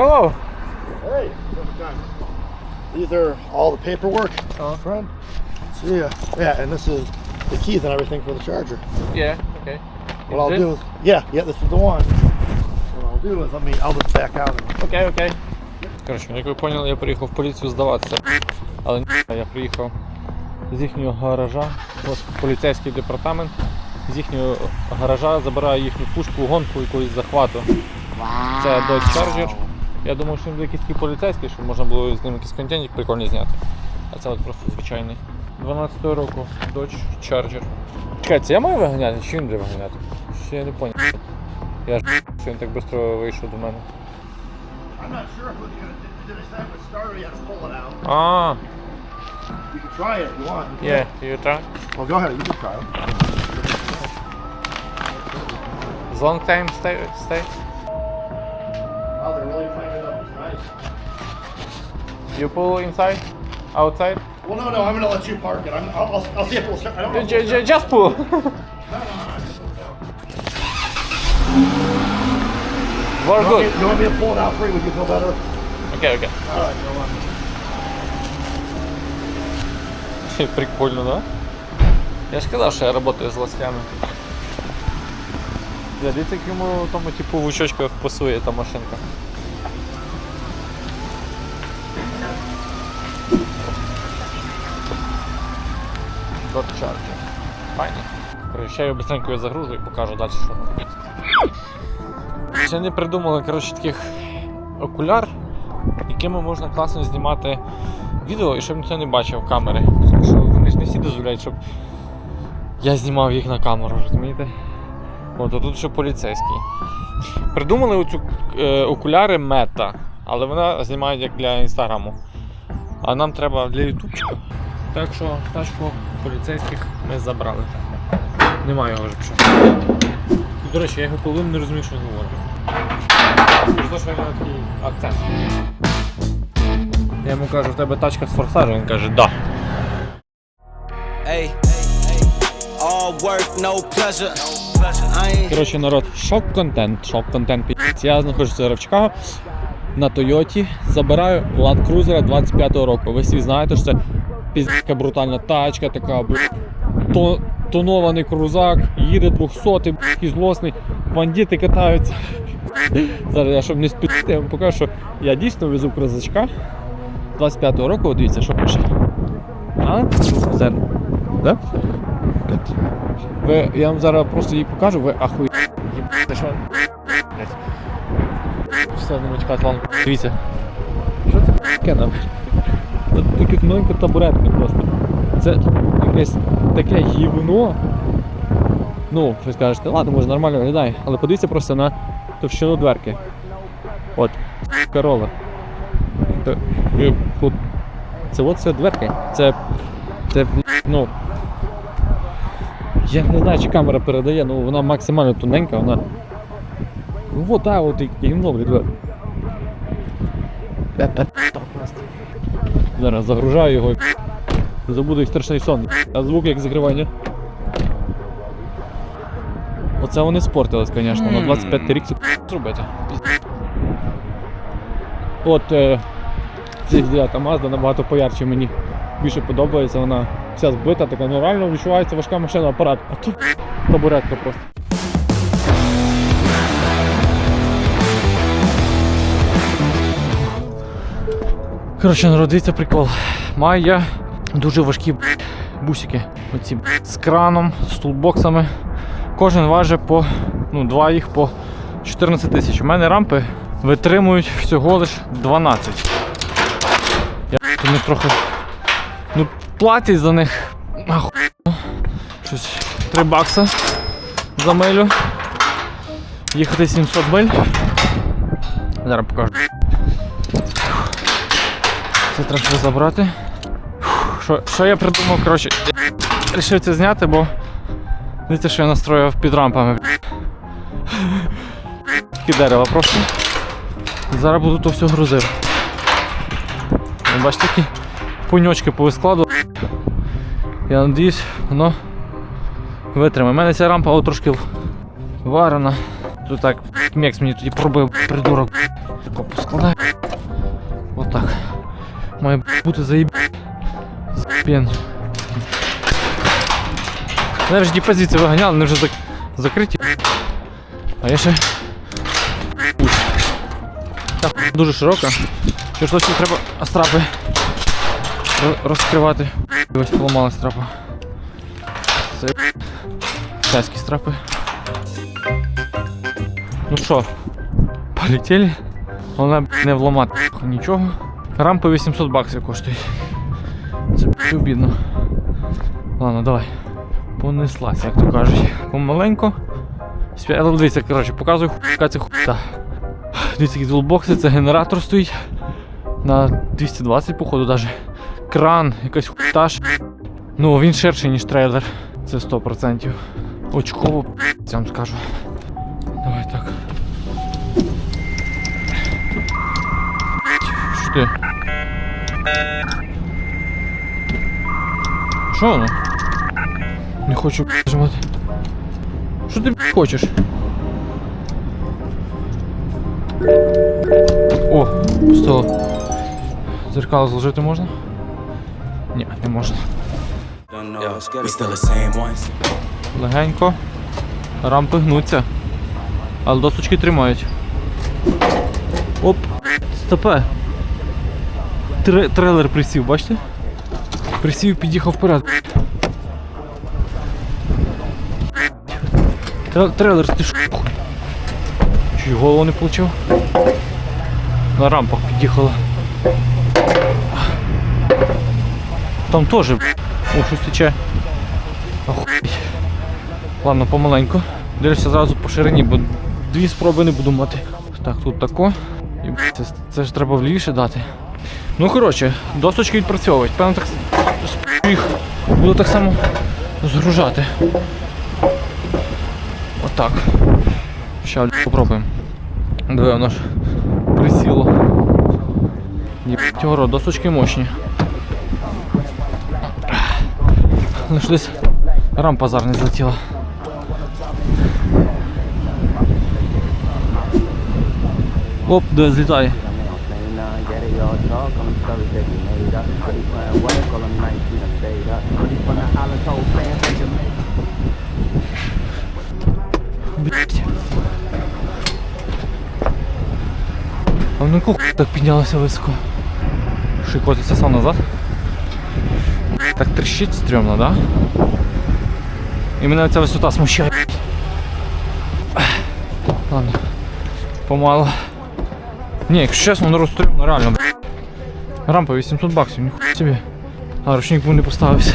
Hello. Hey. These are all the paperwork, Uh-huh. friend. See ya. Yeah, and this is the keys and everything for the charger. Yeah, okay. What I'll do is, yeah, yeah, this is the one. What I'll do is let me, I'll just back out. and- Окей, окей. Коротше, як ви поняли, я приїхав в поліцію здаватися. Але ні, я приїхав з їхнього гаража, ось поліцейський департамент. З їхнього гаража забираю їхню пушку, гонку якоїсь захвату. Це Dodge Charger. Я думав, що він буде якийсь такий поліцейський, щоб можна було з ним якийсь контент прикольний зняти. А це от просто звичайний. 12 року Dodge Charger. Чекай, це я маю виганяти, чи він буде виганяти? Що я не зрозумів. Я ж що він так швидко вийшов до мене. А, You can try it if you want. Yeah, you try. Well, go ahead, you can try it. Long time stay, stay. You pull inside, outside. Well, no, no, I'm gonna let you park it. I'm, I'll, I'll, I'll see if it'll start. I don't know. if J- j- just pull. Very You want, good. me, you want me to pull it out for you? Would you feel better? Окей, окей. All right, go on. Прикольно, да? Я ж казав, що я працюю з лосками. Я дивіться, як йому тому типу в очочках пасує та машинка. Файні. Короче, ще я быстренько його загружу і покажу далі, що там. Ще не придумали коротше, таких окуляр, якими можна класно знімати відео і щоб ніхто не бачив камери. Тому що вони ж не всі дозволяють, щоб я знімав їх на камеру, розумієте? От, а тут ще поліцейський. Придумали оцю е, окуляри мета, але вона знімає як для інстаграму. А нам треба для ютубчика. Так що тачку поліцейських ми забрали. Немає його вже пішов. І, До речі, я його половину не розумію, що те, що нього такий акцент. Я йому кажу, в тебе тачка з форсажем, він каже, да. Коротше, народ, шок-контент, шок-контент пі***ць. Я знаходжуся зараз в Чикаго на Тойоті. Забираю Land Cruiser 25-го року. Ви всі знаєте, що це піздка брутальна тачка, така то, тонований крузак, їде 200 і злосний, бандити катаються. Зараз я щоб не спітити, я вам покажу, що я дійсно везу крузачка 25-го року, дивіться, що пише. А? Зараз. Да? Ви, я вам зараз просто її покажу, ви ахуй. Єбате, що? Все, не мочка. Дивіться. Що це таке нам? Це таке маленька табуретка просто. Це якесь таке гівно. Ну, ви скажете, ладно, може нормально виглядає, але подивіться просто на товщину дверки. От, корола. Це, от, це от дверки. Це. Це, ну, я не знаю, чи камера передає, ну вона максимально тоненька, вона. Ну вот так от і гімно, блядь. Зараз загружаю його. Забуду як страшний сон. А звук як закривання. Оце вони спортились, звісно, на 25 рік це зробити. От е, ця 9 Mazda набагато поярче мені більше подобається, вона вся збита, така ну реально відчувається важка машина апарат. А тут табуретка просто. Коротше, народ, дивіться прикол. Маю я дуже важкі бусики. Оці з краном, з тулбоксами. Кожен важить по, ну, два їх по 14 тисяч. У мене рампи витримують всього лиш 12. Я вони трохи. Ну, платять за них. Аху. Щось 3 бакса за милю. Їхати 700 миль. Зараз покажу. Це треба забрати. Що, що я придумав, коротше, я вирішив це зняти, бо дивіться, що я настроїв під рампами. Такі дерева просто. Зараз буду то все грузити. Ви Бачите, такі пуньочки по складу. Я надіюсь, воно витримає. У мене ця рампа трошки варена. тут так мекс мені тоді пробив придурок. Тако поскладаю. Отак. Має бути заїб. Заєбен. Мене вже ті позиції виганяли, вони вже зак... закриті. А я ще. Так, дуже широка. Що ж точно треба страпи розкривати. Ось поламалась трапа. Це китайські страпи. Ну що, полетіли. Головне не вламати нічого. Рампа 800 баксів коштує. Це обідно. Ладно, давай. Понеслась, як то кажуть. Помаленько. Але Дивіться, коротше, показую ху- яка це хуйта. Дивіться, які толбокси, це генератор стоїть. На 220, походу, даже. Кран, якась хуйта. ж. Ну, він ширший, ніж трейлер. Це 100%. Очково, я вам скажу. Давай так. Що ти? Що воно? Не хочу нажимати. Що ти хочеш? О, пустило. Зеркало зложити можна? Ні, не можна. Легенько. Рампи гнуться. Але досочки тримають. Оп! Стопе. Тре- трейлер присів, бачите? Присів, під'їхав вперед. Трейлер, ти що? Чуть голову не получив? На рампах під'їхала. Там теж. О, щось тече. Охуєть. Ладно, помаленьку. Дивлюся зразу по ширині, бо дві спроби не буду мати. Так, тут тако. І це, це ж треба влівіше дати. Ну, коротше, досочки відпрацьовують. Певно, так їх буду так само згружати. Отак. Ще бля, попробуємо. Диви, воно ж присіло. Єбать, горо, досочки мощні. Лиш рампа зараз не злетіла. Оп, де злітає. Блять. А ну кух так піднялося високо. Шикотиться сам назад. Так трещить стрьомно, да? І мене ця висота смущає. Ладно. Помало. Ні, якщо чесно, воно розстрімно, реально. Рампа 800 баксів, ніхуя собі. А ручник був не поставився.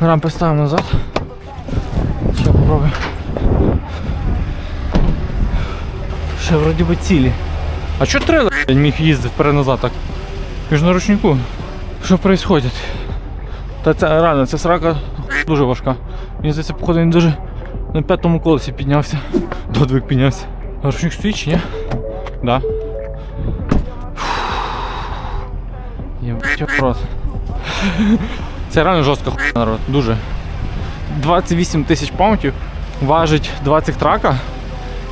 Рампи ставимо назад. Ще попробуємо. Ще вроді би цілі. А чо трейлер міг їздити вперед-назад так? Він на ручнику. Що відбувається? Та це реально, ця срака дуже важка. Мені здається, походу він дуже на п'ятому колесі піднявся. Додвиг піднявся. А ручник стоїть чи ні? Да. Єбать рот. Це реально жорстка хуйня, народ. Дуже. 28 тисяч паунтів важить 20 трака.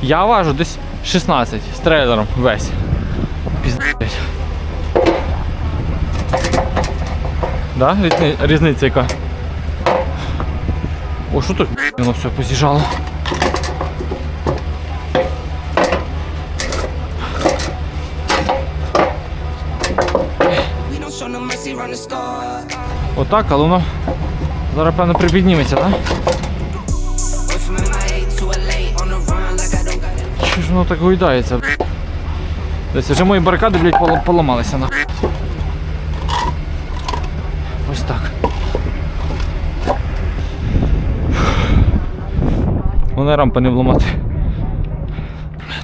Я важу десь 16 з трейлером весь. Піздець. Да? Різниця яка. О, що тут воно все поз'їжджало? Отак, але воно зараз певно припідніметься, так? Went воно так гойдається? Десь вже мої барикади, блядь, пола- поламалися на. Ось так. Вони рампи не вламати.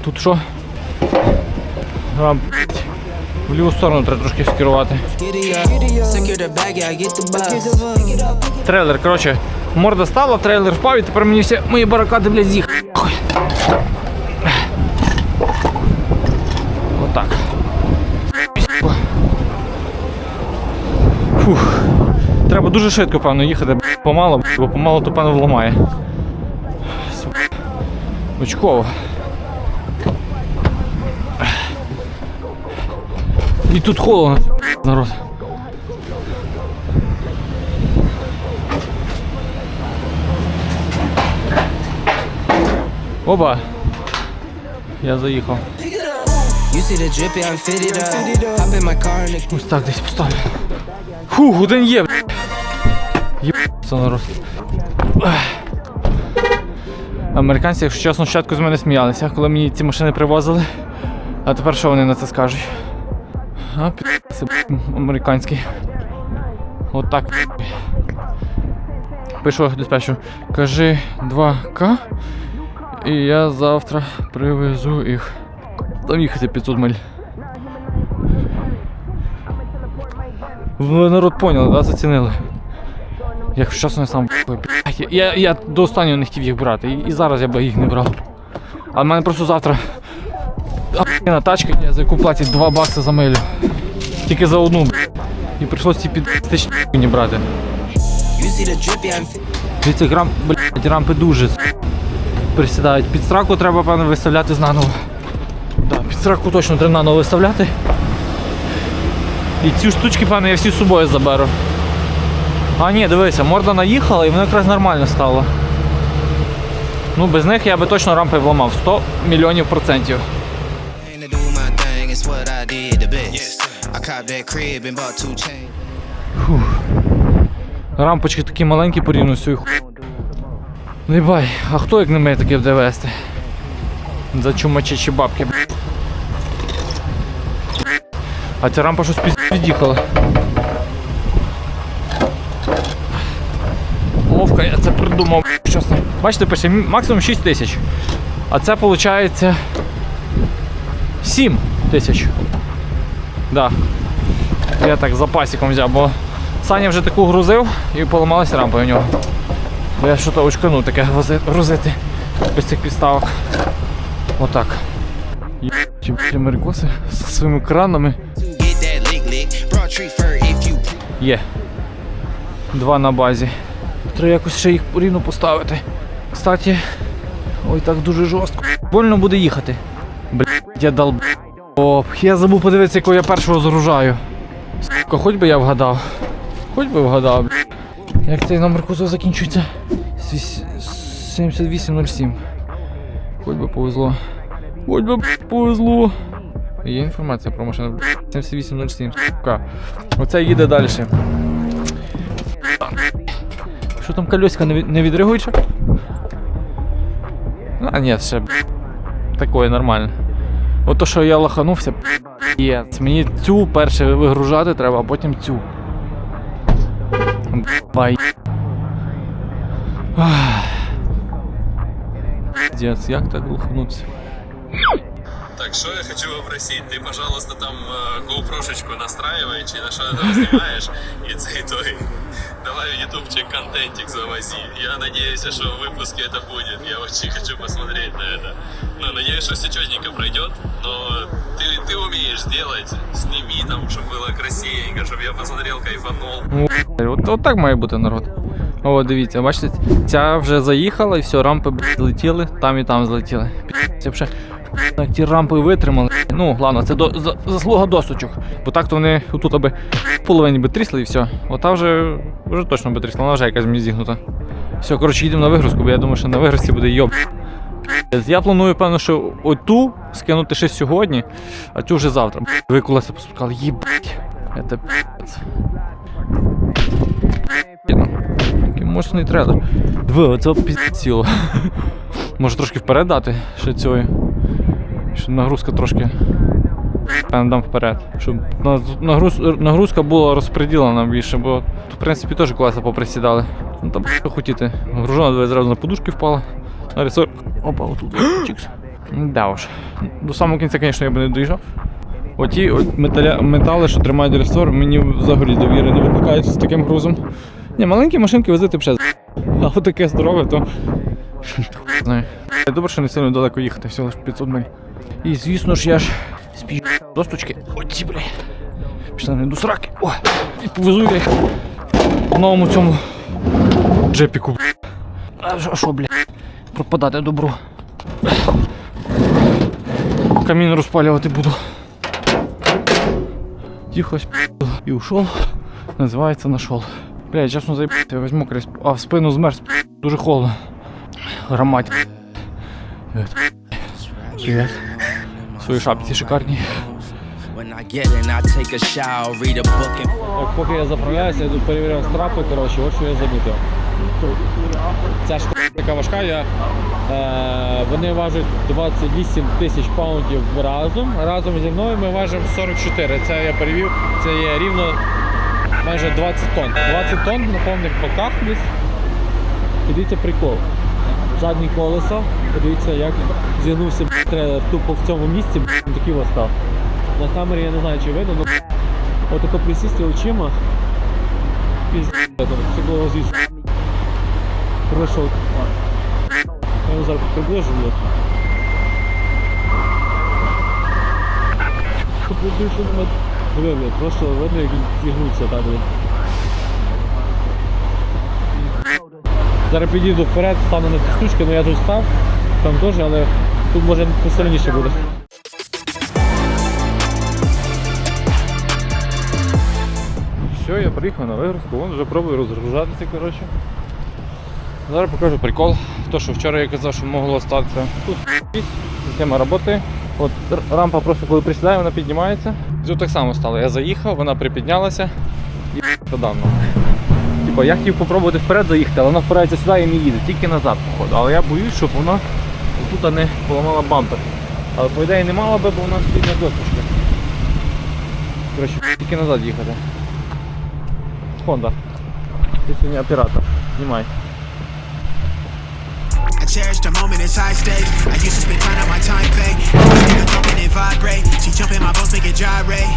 Тут що? Рамп. В ліву сторону треба трошки скерувати. Трейлер, коротше, морда стала, трейлер впав і тепер мені всі мої барикади, блядь, з'їхали. Фух. Треба дуже швидко, певно, їхати, помало, бо помало то певно вламає. Очково. І тут холодно, народ. Оба. Я заїхав. Ось так десь поставлю. Фух, один є. Є це народ. Американці, якщо чесно, спочатку з мене сміялися, коли мені ці машини привозили. А тепер що вони на це скажуть? А, пі... це б**, американський. Отак. Пишу диспетчу. Кажи 2К. І я завтра привезу їх. Там їхати 500 миль. Ви народ поняли, да, зацінили. Як чесно, я сам блядь, я, я до останнього не хотів їх брати. І, і зараз я би їх не брав. А в мене просто завтра на тачка, за яку платять 2 бакси за милю. Тільки за одну. І прийшлося ці під мені брати. Дивіться, грам, блядь, рампи дуже присідають. Під страку треба, певно, виставляти знаново. Да, під страку точно треба наново виставляти. І ці штучки, певно, я всі з собою заберу. А ні, дивися, морда наїхала і воно якраз нормально стало. Ну, без них я би точно рампи вламав. 100 мільйонів процентів. chains. Рампочки такі маленькі порівняно з цією. Не бай, а хто як не ми таке буде вести? За чумачечі бабки. А ця рампа щось під'їхала. Ловко я це придумав. Чесно. Бачите, пише максимум 6 тисяч. А це виходить 7 тисяч. Да. Я так запасиком взяв, бо Саня вже таку грузив і поламалася рампа у нього. Бо я що-то очканув таке грузити без цих підставок. Отак. Блядь, америкоси зі своїми кранами. Є. Два на базі. Треба якось ще їх рівно поставити. Кстати, ой, так дуже жорстко. Больно буде їхати. Блядь, я дал. Оп, я забув подивитися, якого я першого загружаю. Сука, хоч би я вгадав. Хоч би вгадав. Як цей номер кузова закінчується? 7807. Хоч би повезло. Хоч би повезло. Є інформація про машину. блядь, 7807. Сука. Оце їде далі. Що там колеска не, від- відреагують? А, ні, б**, такое нормально. От то, що я лоханувся, є. Мені цю перше вигружати треба, а потім цю. Бай. Ах. Як так лоханувся? Так, что я хочу попросить? Ты, пожалуйста, там э, GoPro-шечку настраивай, чи на что ты там снимаешь, и цей той. Давай в ютубчик контентик завози. Я надеюсь, что в выпуске это будет. Я очень хочу посмотреть на это. Ну, надеюсь, что все четненько пройдет, но ты, ты умеешь сделать. Сними там, чтобы было красивенько, чтобы я посмотрел, кайфанул. О, От, от так має бути народ. О, дивіться, бачите, ця вже заїхала і все, рампи злетіли, там і там злетіли. Вже так ті рампи витримали. Ну, ладно, це до, за, заслуга досочок. Бо так то вони тут аби половині би трісли і все. Ота вже, вже точно би трісла, вона вже якась мені зігнута. Все, коротше, їдемо на вигрузку, бо я думаю, що на вигрузці буде йоб. Я планую, певно, що оту скинути ще сьогодні, а цю вже завтра. Ви колеса поспускали, їбать. Це пи***ць. Який мощний трейлер. Диви, оце пізділо. Може трошки вперед дати ще цієї. Щоб нагрузка трошки. Певно, дам вперед. Щоб нагруз, нагрузка була розподілена більше, бо в принципі, теж колеса поприсідали. Ну там що хотіти. Гружона диви, зразу на подушки впала. На. Опа, отут. Да уж. До самого кінця, звісно, я би не доїжджав. Оті от металя, метали, що тримають рестор, мені взагалі довіри не викликають з таким грузом. Ні, маленькі машинки возити вже. А от таке здорове, то. Знаю. Добре, що не сильно далеко їхати, всього лише 500 миль. І звісно ж я ж спішу досточки. Оці, бля. пішли не до сраки. О, і повезу я їх в новому цьому джепіку. А що, бля? Пропадати добро. Камін розпалювати буду. Тихо спи***л і ушов. Називається нашов. Бля, я чесно заїбати, я візьму крізь, а в спину змерз. Дуже холодно. Громадь. Привет. В шапці шикарні. Так, поки я заправляюся, йду перевіряв страпи, коротше, ось що я замітив. Ця ж така важка, я, е, вони важать 28 тисяч паундів разом. Разом зі мною ми важимо 44. Це я перевів, це є рівно майже 20 тонн. 20 тонн на повних боках десь. Дивіться прикол. Задні колеса, подивіться, як зігнувся тупо в цьому місці, такий ось став. На камері я не знаю, чи видно, але отако присісти очима. Пізд, це було звісно. Пройшов. Я його зараз приближу, блядь. Диви, блядь, просто видно, як він зігнувся так, блядь. Зараз підійду вперед, стану на ці штучки, ну я тут став, там теж, але тут може посильніше буде. Все, я приїхав на вигрузку, вон вже пробую розгружатися, коротше. Зараз покажу прикол. То, що вчора я казав, що могло статися. Тут система роботи. От рампа просто коли присідає, вона піднімається. Тут так само стало. Я заїхав, вона припіднялася і подавно. Типа я хотів попробувати вперед заїхати, але вона впирається сюди і не їде, тільки назад, походу. Але я боюсь, щоб вона тут не поламала бампер. Але по ідеї не мала би, бо вона стоїть на досочках. Коротше, тільки назад їхати. Honda. Ти сьогодні оператор. Знімай. I cherish the moment it's high stakes. I used to spend time on my time pay. Nigga thumping and vibrate. She jumping my bones, make it gyrate.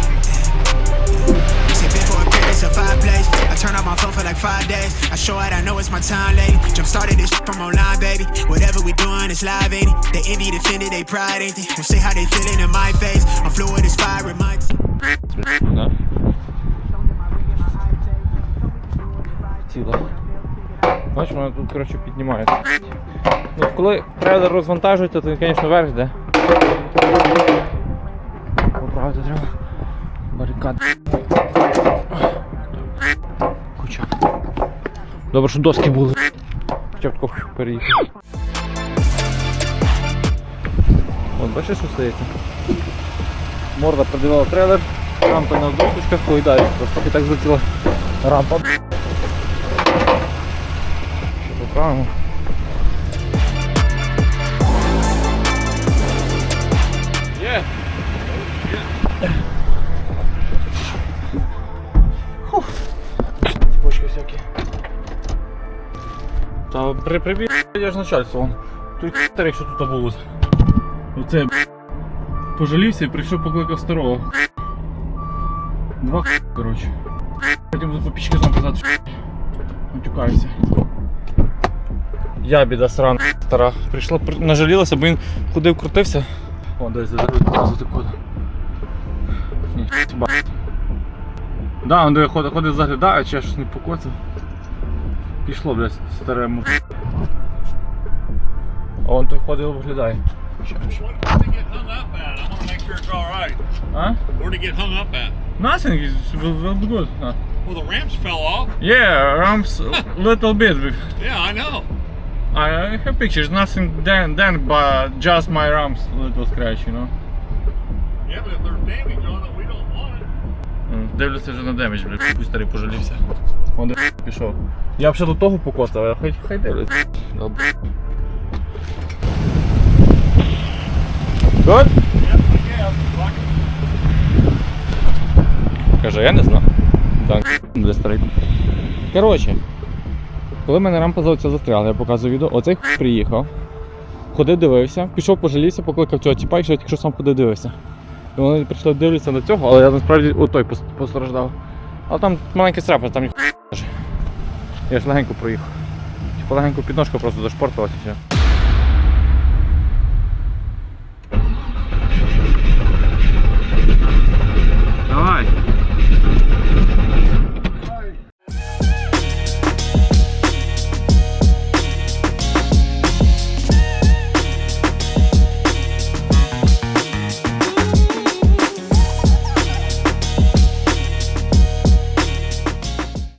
Sipping for a crib, it's a fireplace. I turn off my phone for like five days. I show it, I know it's my time late. Jump started this shit from online, baby. Whatever we doing, it's live, ain't it? They envy, defended, they pride, ain't they? Will say how they feeling in my face. I'm fluid, it's fire, in my Да? Ціла. Бачиш, вона тут, коротше, піднімається. Ну, коли трейлер розвантажується, то він, звісно, вверх йде. Поправити треба. Барикад. Куча. Добре, що доски були. Хоча б переїхав. От, бачиш, що стається? Морда продавала трейлер, рампа на досочках, поїдає просто і так злетіла рампа. Що поправимо? При прибіг я ж начальство. Той хтер, якщо тут було. Оце пожалівся і прийшов покликав старого. Два коротше. Потім буду по пічки сам казати, що матюкаюся. Я біда срана стара. Прийшла, при- нажалілася, бо він ходив, крутився. О, десь за за таку. Ні, ба. Да, він ходить, ходить заглядає, чи я щось не покоцав. Пішло, блядь, старе. А он той ходить виглядає. Ще, ще. What get hung up at? I want to make sure it's all right. А? Where to get hung up at? Nothing, it's will, will good. Uh, Well, the ramps fell off. yeah, ramps a little bit. Yeah, I know. I I have pictures, nothing then, then, but just my ramps little scratch, you know. Yeah, but if there's damage on it, we don't want it. Дивлюся вже на демедж, блядь, пусть старий пожалівся. Он де пішов. Я ще до того покоцав, а хай, хай дивлюсь. Good? Каже, я не знаю. Так, де старий. Коротше, коли мене рампа зовсім застряла, я показую відео, оцей хуй приїхав, ходив, дивився, пішов, пожалівся, покликав цього тіпа, і тільки що сам ходив дивився. І вони прийшли дивитися на цього, але я насправді отой пос- постраждав. А там маленький страпер, там ніхуя. Я ж легенько проїхав. Типу Легенько підножка просто зашпортилася. Давай!